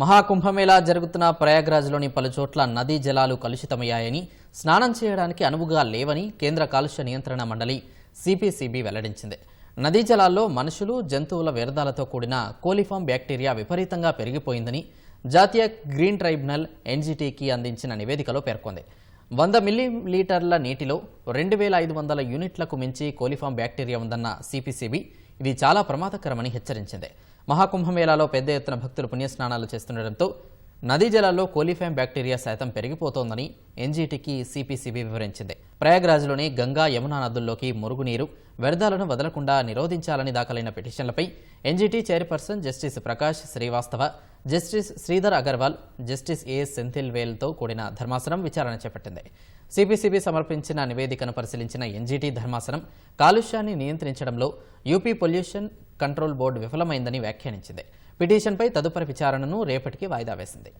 మహాకుంభమేళా జరుగుతున్న ప్రయాగ్రాజ్లోని పలుచోట్ల నదీ జలాలు కలుషితమయ్యాయని స్నానం చేయడానికి అనువుగా లేవని కేంద్ర కాలుష్య నియంత్రణ మండలి సిపిసిబి వెల్లడించింది. నదీ జలాల్లో మనుషులు జంతువుల వ్యర్థాలతో కూడిన కోలిఫామ్ బ్యాక్టీరియా విపరీతంగా పెరిగిపోయిందని జాతీయ గ్రీన్ ట్రైబ్యునల్ ఎన్జీటీకి అందించిన నివేదికలో పేర్కొంది. వంద మిల్లీలీటర్ల నీటిలో రెండు వేల ఐదు వందల యూనిట్లకు మించి కోలిఫామ్ బ్యాక్టీరియా ఉందన్న సిపిసిబి ఇది చాలా ప్రమాదకరమని హెచ్చరించింది. మహాకుంభమేళాలో పెద్ద ఎత్తున భక్తులు పుణ్యస్నానాలు చేస్తుండటంతో నదీ జలాల్లో కోలిఫామ్ బ్యాక్టీరియా శాతం పెరిగిపోతోందని ఎన్జీటీకి సిపిసిబి వివరించింది. ప్రయాగ్రాజ్లోని గంగా యమునా నదుల్లోకి మురుగునీరు వ్యర్థాలను వదలకుండా నిరోధించాలని దాఖలైన పిటిషన్లపై NGT chairperson justice Prakash Srivastava justice Sridhar Agarwal justice AS సెంథిల్వేల్తో కూడిన ధర్మాసనం విచారణ చేపట్టింది. సిపిసిబి సమర్పించిన నివేదికను పరిశీలించిన ఎన్జీటీ ధర్మాసనం కాలుష్యాన్ని నియంత్రించడంలో యూపీ పొల్యూషన్ కంట్రోల్ బోర్డు విఫలమైందని వ్యాఖ్యానించింది. పిటిషన్పై తదుపరి విచారణను రేపటికి వాయిదా వేసింది.